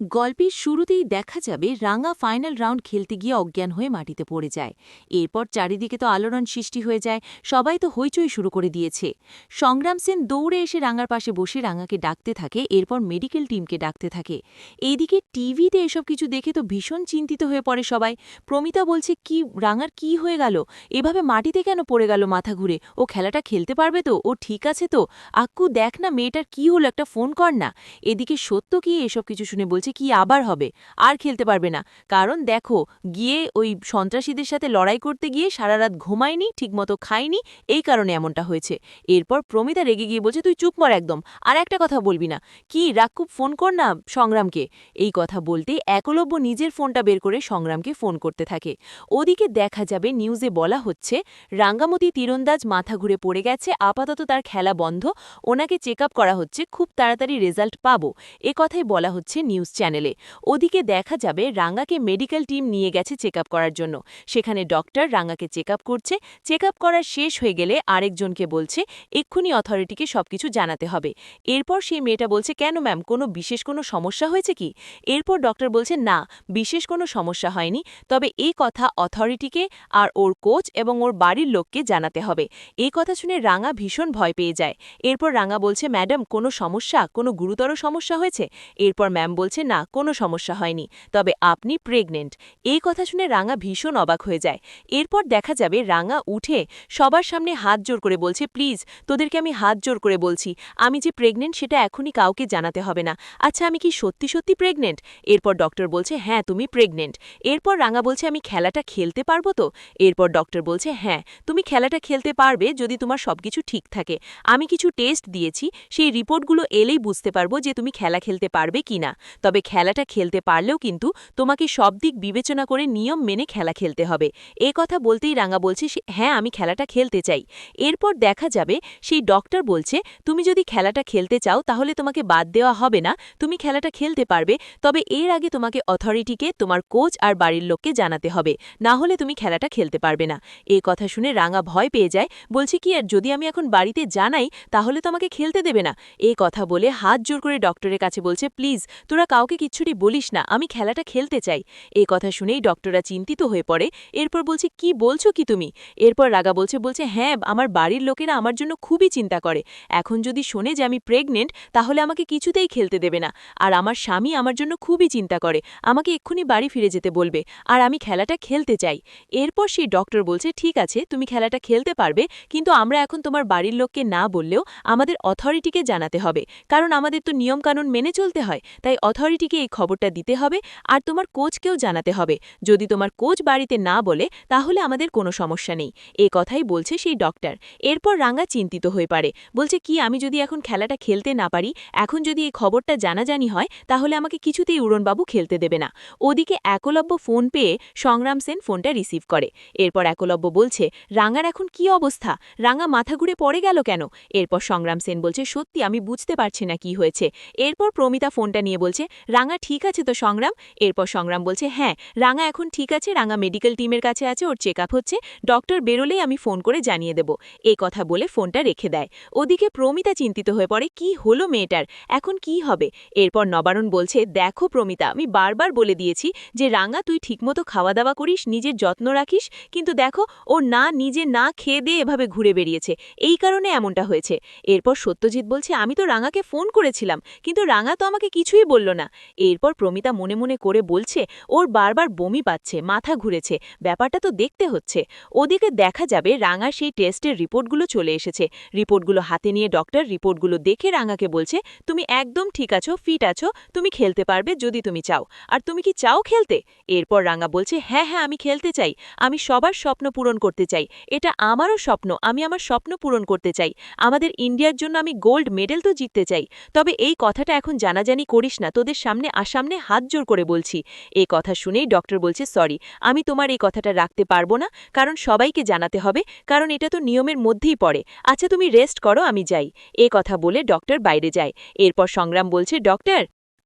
গল্পের শুরুতেই দেখা যাবে রাঙা ফাইনাল রাউন্ড খেলতে গিয়ে অজ্ঞান হয়ে মাটিতে পড়ে যায়। এরপর চারিদিকে তো আলোড়ন সৃষ্টি হয়ে যায়, সবাই তো হইচই শুরু করে দিয়েছে। সংগ্রাম সেন দৌড়ে এসে রাঙার পাশে বসে রাঙাকে ডাকতে থাকে, এরপর মেডিকেল টিমকে ডাকতে থাকে। এইদিকে টিভিতে এসব কিছু দেখে তো ভীষণ চিন্তিত হয়ে পড়ে সবাই। প্রমিতা বলছে, কি, রাঙার কি হয়ে গেল? এভাবে মাটিতে কেন পড়ে গেল মাথা ঘুরে? ও খেলাটা খেলতে পারবে তো? ও ঠিক আছে তো? আক্কু দেখ না, মেয়েটার কি হলো? একটা ফোন কর না। এদিকে সত্য কি এসব কিছু শুনে বলছে কি আবার হবে, আর খেলতে পারবে না। কারণ দেখো, গিয়ে ওই সন্ত্রাসীদের সাথে লড়াই করতে গিয়ে সারা রাত ঘুমায়নি, ঠিকমতো খায়নি, এই কারণে এমনটা হয়েছে। এরপর প্রমিতা রেগে গিয়ে বলছে, তুই চুপ মর একদম, আর একটা কথা বলবি না। কি রাক্কুব ফোন কর না সংগ্রামকে? এই কথা বলতে একলব্য নিজের ফোনটা বের করে সংগ্রামকে ফোন করতে থাকে। ওদিকে দেখা যাবে, নিউজে বলা হচ্ছে, রাঙ্গামতি তীরন্দাজ মাথা ঘুরে পড়ে গেছে, আপাতত তার খেলা বন্ধ, ওনাকে চেক করা হচ্ছে, খুব তাড়াতাড়ি রেজাল্ট পাবো। এ কথাই বলা হচ্ছে নিউজ চ্যানেলে। ওদিকে দেখা যাবে রাঙ্গাকে মেডিকেল টিম নিয়ে গেছে চেক করার জন্য। সেখানে ডক্টর রাঙ্গাকে চেক করছে। চেক করার শেষ হয়ে গেলে আরেকজনকে বলছে, এক্ষুনি অথরিটিকে সবকিছু জানাতে হবে। এরপর সেই মেয়েটা বলছে, কেন ম্যাম, কোনো বিশেষ কোনো সমস্যা হয়েছে কি? এরপর ডক্টর বলছে, না, বিশেষ কোনো সমস্যা হয়নি। তবে এই কথা অথরিটিকে আর ওর কোচ এবং ওর বাড়ির লোককে জানাতে হবে। এই কথা শুনে রাঙা ভীষণ ভয় পেয়ে যায়। এরপর রাঙা বলছে, ম্যাডাম, কোনো সমস্যা? কোনো গুরুতর সমস্যা হয়েছে? এরপর ম্যাম বলছে না, কোনো সমস্যা হয়নি। তবে আপনি প্রেগনেন্ট এই কথা শুনে রাঙা ভীষণ অবাক হয়ে যায়। এরপর দেখা যাবে রাঙা উঠে সবার সামনে হাত জোর করে বলছে, প্লিজ, তোদেরকে আমি হাত জোর করে বলছি। আমি যে প্রেগনেন্ট সেটা এখনই কাউকে জানাতে হবে না। আচ্ছা আমি কি সত্যি সত্যি প্রেগনেন্ট এরপর ডক্টর বলছে হ্যাঁ তুমি প্রেগনেন্ট এরপর রাঙা বলছে, আমি খেলাটা খেলতে পারব তো? এরপর ডক্টর বলছে হ্যাঁ তুমি খেলাটা খেলতে পারবে যদি তোমার সবকিছু ঠিক থাকে। আমি কিছু টেস্ট দিয়েছি। সেই রিপোর্টগুলো এলেই বুঝতে পারব যে তুমি খেলা খেলতে পারবে কিনা। তবে খেলাটা খেলতে পারলেও কিন্তু তোমাকে সব দিক বিবেচনা করে নিয়ম মেনে খেলা খেলতে হবে। এ কথা বলতেই রাঙা বলছে হ্যাঁ আমি খেলাটা খেলতে চাই। এরপর দেখা যাবে, সেই ডক্টর বলছে, তুমি যদি খেলাটা খেলতে চাও তাহলে তোমাকে বাদ দেওয়া হবে না। তুমি খেলাটা খেলতে পারবে, তবে এর আগে তোমাকে অথরিটিকে, তোমার কোচ আর বাড়ির লোককে জানাতে হবে। না হলে তুমি খেলাটা খেলতে পারবে না। এ কথা শুনে রাঙা ভয় পেয়ে যায়, বলছে, কি আর, যদি আমি এখন বাড়িতে জানাই তাহলে তো আমাকে খেলতে দেবে না? এ কথা বলে হাত জোর করে ডক্টরের কাছে বলছে, প্লিজ, তোরা কাউকে কিচ্ছুটি বলিস না, আমি খেলাটা খেলতে চাই। এ কথা শুনেই ডক্টররা চিন্তিত হয়ে পড়ে। এরপর বলছে, কি বলছো কি তুমি? এরপর রাগা বলছে বলছে হ্যাঁ আমার বাড়ির লোকেরা আমার জন্য খুবই চিন্তা করে। এখন যদি শোনে যে আমি প্রেগনেন্ট তাহলে আমাকে কিছুতেই খেলতে দেবে না। আর আমার স্বামী আমার জন্য খুবই চিন্তা করে। আমাকে এক্ষুনি বাড়ি ফিরে যেতে বলবে। আর আমি খেলাটা খেলতে চাই। এরপর সেই ডক্টর বলছে, ঠিক আছে, তুমি খেলাটা খেলতে পারবে, কিন্তু আমরা এখন তোমার বাড়ির লোককে না বললেও আমাদের অথরিটিকে জানাতে হবে। কারণ আমাদের তো নিয়মকানুন মেনে চলতে হয়। তাই অথরিটিকে এই খবরটা দিতে হবে আর তোমার কোচকেও জানাতে হবে। যদি তোমার কোচ বাড়িতে না বলে, তাহলে আমাদের কোনো সমস্যা নেই। এ কথাই বলছে সেই ডক্টর। এরপর রাঙ্গা চিন্তিত হয়ে পারে বলছে, কি, আমি যদি এখন খেলাটা খেলতে না পারি, এখন যদি এই খবরটা জানাজানি হয়, তাহলে আমাকে কিছুতেই উড়নবাবু খেলতে দেবে না। ওদিকে একলব্য ফোন পেয়ে সংগ্রাম সেন ফোনটা রিসিভ করে। এরপর একলব্য বলছে রাঙার এখন কি অবস্থা? রাঙা মাথা ঘুরে পড়ে গেল কেন? এরপর সংগ্রাম সেন বলছে, সত্যি, আমি বুঝতে পারছি না কি হয়েছে। এরপর প্রমিতা ফোনটা নিয়ে বলছে রাঙা ঠিক আছে তো সংগ্রাম? এরপর সংগ্রাম বলছে হ্যাঁ রাঙা এখন ঠিক আছে, রাঙা মেডিকেল টিমের কাছে আছে, ওর চেক হচ্ছে। ডক্টর বেরোলেই আমি ফোন করে জানিয়ে দেব। এই কথা বলে ফোনটা রেখে দেয়। ওদিকে প্রমিতা চিন্তিত হয়ে পড়ে, কি হলো মেয়েটার? এখন কি হবে? এরপর নবারণ বলছে, দেখো প্রমিতা, আমি বারবার বলে দিয়েছি যে রাঙা তুই ঠিকমতো খাওয়া দাওয়া করিস, নিজের যত্ন রাখিস, কিন্তু দেখো, ও না নিজে না খেয়ে দিয়ে এভাবে ঘুরে বেরিয়েছে এই কারণে এমনটা হয়েছে। এরপর সত্যজিৎ বলছে, আমি তো রাঙাকে ফোন করেছিলাম, কিন্তু রাঙা তো আমাকে কিছুই বলল না। এরপর প্রমিতা মনে মনে করে বলছে, ওর বারবার বমি পাচ্ছে, মাথা ঘুরেছে, ব্যাপারটা তো দেখতে হচ্ছে। ওদিকে দেখা যাবে রাঙার সেই টেস্টের রিপোর্টগুলো চলে এসেছে। রিপোর্টগুলো হাতে নিয়ে ডক্টর রিপোর্টগুলো দেখে রাঙাকে বলছে, তুমি একদম ঠিক আছো, ফিট আছো, তুমি খেলতে পারবে যদি তুমি চাও। আর তুমি কি চাও খেলতে? এরপর রাঙা বলছে হ্যাঁ হ্যাঁ আমি খেলতে চাই। আমি সবার স্বপ্ন পূরণ করতে চাই। এটা আমারও স্বপ্ন, আমি আমার স্বপ্ন পূরণ করতে চাই। আমাদের ইন্ডিয়ার জন্য আমি গোল্ড মেডেল তো জিততে চাই। তবে এই কথাটা এখন জানাজানি করিস না, তোদের সামনে আসামনে হাত জোর করে বলছি। এ কথা শুনেই ডক্টর বলছে, সরি, আমি তোমার এই কথাটা রাখতে পারব না, কারণ সবাইকে জানাতে হবে, কারণ এটা তো নিয়মের মধ্যেই পড়ে। আচ্ছা তুমি রেস্ট করো, আমি যাই। এ কথা বলে ডক্টর বাইরে যায়। এরপর সংগ্রাম বলছে, ডক্টর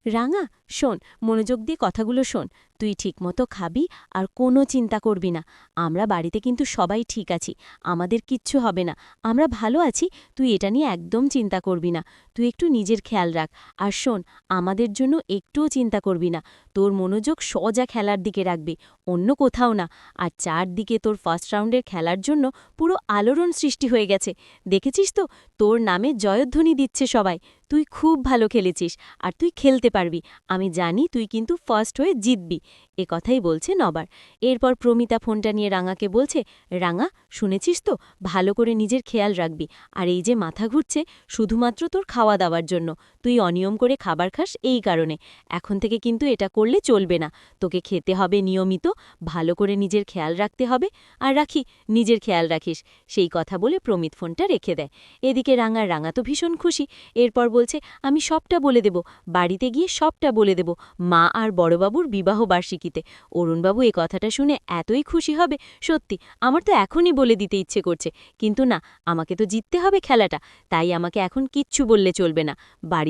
রাঙা শোন, মনোযোগ দিয়ে কথাগুলো শোন। তুই ঠিকমতো খাবি আর কোনো চিন্তা করবি না। আমরা বাড়িতে কিন্তু সবাই ঠিক আছি, আমাদের কিচ্ছু হবে না। আমরা ভালো আছি, তুই এটা নিয়ে একদম চিন্তা করবি না। তুই একটু নিজের খেয়াল রাখ। আর শোন, আমাদের জন্য একটুও চিন্তা করবি না। তোর মনোযোগ সজা খেলার দিকে রাখবি, অন্য কোথাও না। আর চারদিকে তোর ফার্স্ট রাউন্ডের খেলার জন্য পুরো আলোড়ন সৃষ্টি হয়ে গেছে। দেখেছিস তো? তোর নামে জয়ধ্বনি দিচ্ছে সবাই। তুই খুব ভালো খেলেছিস, আর তুই খেলতে পারবি। আমি জানি তুই কিন্তু ফার্স্ট হয়ে জিতবি। এ কথাই বলছে নবার এরপর প্রমিতা ফোনটা নিয়ে রাঙাকে বলছে, রাঙা, শুনেছিস তো? ভালো করে নিজের খেয়াল রাখবি। আর এই যে মাথা ঘুরছে, শুধুমাত্র তোর খাওয়া দাওয়ার জন্য। তুই অনিয়ম করে খাবার খাস এই কারণে। এখন থেকে কিন্তু এটা করলে চলবে না। তোকে খেতে হবে নিয়মিত, ভালো করে নিজের খেয়াল রাখতে হবে। আর রাখি, নিজের খেয়াল রাখিস। সেই কথা বলে প্রমিত ফোনটা রেখে দেয়। এদিকে রাঙার রাঙা তো ভীষণ খুশি। এরপর বলছে, আমি সবটা বলে দেব। বাড়িতে গিয়ে সবটা বলে দেব। মা আর বড়বাবুর বিবাহ বার্ষিকীতে। অরুণবাবু এ কথাটা শুনে এতই খুশি হবে। সত্যি, আমার তো এখনই বলে দিতে ইচ্ছে করছে। কিন্তু না, আমাকে তো জিততে হবে খেলাটা। তাই আমাকে এখন কিচ্ছু বললে চলবে না।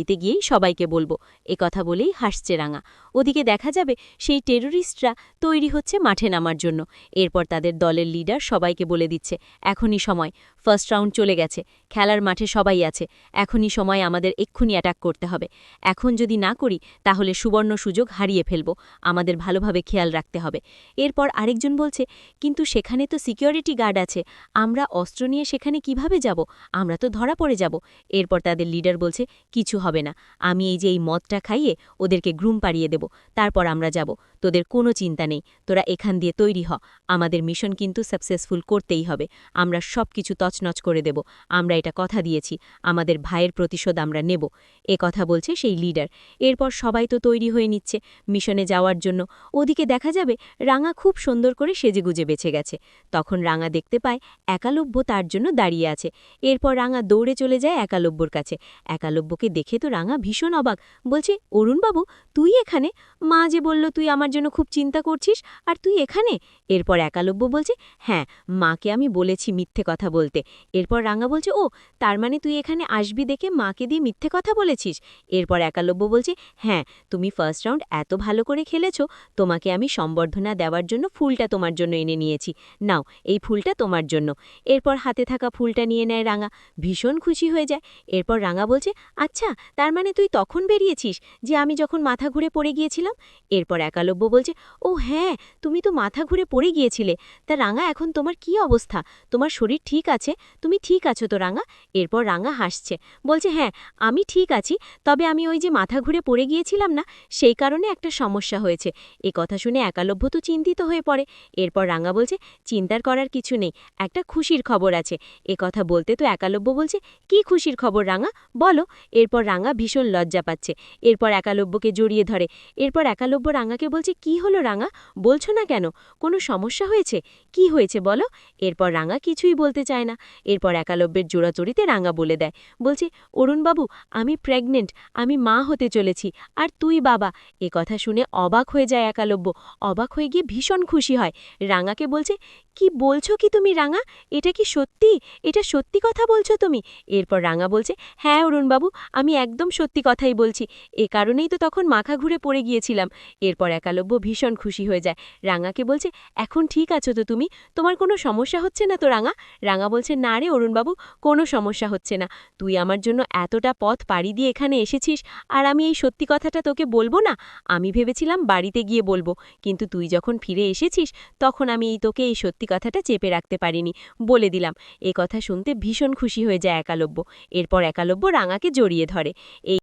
বাড়িতে গিয়েই সবাইকে বলব। এ কথা বলেই হাসছে রাঙা। ওদিকে দেখা যাবে সেই টেরোরিস্টরা তৈরি হচ্ছে মাঠে নামার জন্য। এরপর তাদের দলের লিডার সবাইকে বলে দিচ্ছে, এখনই সময়। ফার্স্ট রাউন্ড চলে গেছে। খেলার মাঠে সবাই আছে। এখনই সময় আমাদের এক্ষুনি অ্যাটাক করতে হবে। এখন যদি না করি, তাহলে সুবর্ণ সুযোগ হারিয়ে ফেলব। আমাদের ভালোভাবে খেয়াল রাখতে হবে। এরপর আরেকজন বলছে, কিন্তু সেখানে তো সিকিউরিটি গার্ড আছে। আমরা অস্ত্র নিয়ে সেখানে কীভাবে যাব? আমরা তো ধরা পড়ে যাব। এরপর তাদের লিডার বলছে, কিছু হবে না। আমি এই যে এই মদটা খাইয়ে ওদেরকে গ্রুম পাড়িয়ে দেব। তারপর আমরা যাব। তোদের কোনো চিন্তা নেই। তোরা এখান দিয়ে তৈরি হ। আমাদের মিশন কিন্তু সাকসেসফুল করতেই হবে। আমরা সব কিছু তছনছ করে দেব। আমরা এটা কথা দিয়েছি। আমাদের ভাইয়ের প্রতিশোধ আমরা নেব। এ কথা বলছে সেই লিডার এরপর সবাই তো তৈরি হয়ে নিচ্ছে মিশনে যাওয়ার জন্য। ওদিকে দেখা যাবে রাঙা খুব সুন্দর করে সেজেগুজে বেছে গেছে। তখন রাঙা দেখতে পায় একালব্য তার জন্য দাঁড়িয়ে আছে। এরপর রাঙা দৌড়ে চলে যায় একালব্যর কাছে। একালব্যকে দেখে তো রাঙা ভীষণ অবাক। বলছে, অরুণবাবু, তুই এখানে? মা যে বলল, তুই আমার জন্য খুব চিন্তা করছিস? আর তুই এখানে? এরপর একালব্য বলছে হ্যাঁ মাকে আমি বলেছি মিথ্যে কথা বলতে। এরপর রাঙা বলছে, ও, তার মানে তুই এখানে আসবি দেখে মাকে দিয়ে মিথ্যে কথা বলেছিস? এরপর একালব্য বলছে হ্যাঁ তুমি ফার্স্ট রাউন্ড এত ভালো করে খেলেছো, তোমাকে আমি সম্বর্ধনা দেওয়ার জন্য ফুলটা তোমার জন্য এনে নিয়েছি। নাও, এই ফুলটা তোমার জন্য। এরপর হাতে থাকা ফুলটা নিয়ে নেয় রাঙা। ভীষণ খুশি হয়ে যায়। এরপর রাঙা বলছে আচ্ছা তার মানে তুই তখন বেরিয়েছিস যে আমি যখন মাথা ঘুরে পড়ে গিয়েছিলাম? এরপর একালব্য বলছে, ও হ্যাঁ তুমি তো মাথা ঘুরে পড়ে গিয়েছিলে। তা রাঙা, এখন তোমার কি অবস্থা? তোমার শরীর ঠিক আছে? তুমি ঠিক আছো তো রাঙা? এরপর রাঙা হাসছে, বলছে হ্যাঁ আমি ঠিক আছি, তবে আমি ওই যে মাথা ঘুরে পড়ে গিয়েছিলাম না, সেই কারণে একটা সমস্যা হয়েছে। এ কথা শুনে একালভ্য তো চিন্তিত হয়ে পড়ে। এরপর রাঙা বলছে, চিন্তার করার কিছু নেই, একটা খুশির খবর আছে। এ কথা বলতে তো একালব্য বলছে, কি খুশির খবর রাঙা? বলো। এরপর রাঙা ভীষণ লজ্জা পাচ্ছে। এরপর একালব্যকে জড়িয়ে ধরে। এরপর একালব্য রাঙাকে বলছে কি হলো রাঙা? বলছো না কেন? কোনো সমস্যা হয়েছে? কি হয়েছে বলো? এরপর রাঙা কিছুই বলতে চায় না। এরপর একালব্যের জোড়াচড়িতে রাঙা বলে দেয়, বলছে, অরুণবাবু, আমি প্রেগনেন্ট আমি মা হতে চলেছি, আর তুই বাবা? এ কথা শুনে অবাক হয়ে যায় একালব্য। অবাক হয়ে গিয়ে ভীষণ খুশি হয়। রাঙাকে বলছে কি বলছো কি তুমি, রাঙা? এটা কি সত্যি? এটা সত্যি কথা বলছো তুমি? এরপর রাঙা বলছে হ্যাঁ অরুণবাবু, আমি একদম সত্যি কথাই বলছি। এ কারণেই তো তখন মাখা ঘুরে পড়ে গিয়েছিলাম। এরপর একালব্য ভীষণ খুশি হয়ে যায়। রাঙাকে বলছে, এখন ঠিক আছো তো তুমি? তোমার কোনো সমস্যা হচ্ছে না তো, রাঙা? রাঙা বলছে, না রে অরুণবাবু, কোনো সমস্যা হচ্ছে না। তুই আমার জন্য এতটা পথ পাড়ি দিয়ে এখানে এসেছিস, আর আমি এই সত্যি কথাটা তোকে বলব না? আমি ভেবেছিলাম বাড়িতে গিয়ে বলব। কিন্তু তুই যখন ফিরে এসেছিস, তখন আমি এই তোকে এই সত্যি কথাটা চেপে রাখতে পারিনি। বলে দিলাম, এ কথা শুনতে ভীষণ খুশি হয়ে যায় একালব্য। এরপর একালব্য রাঙাকে জড়িয়ে ধরে। এই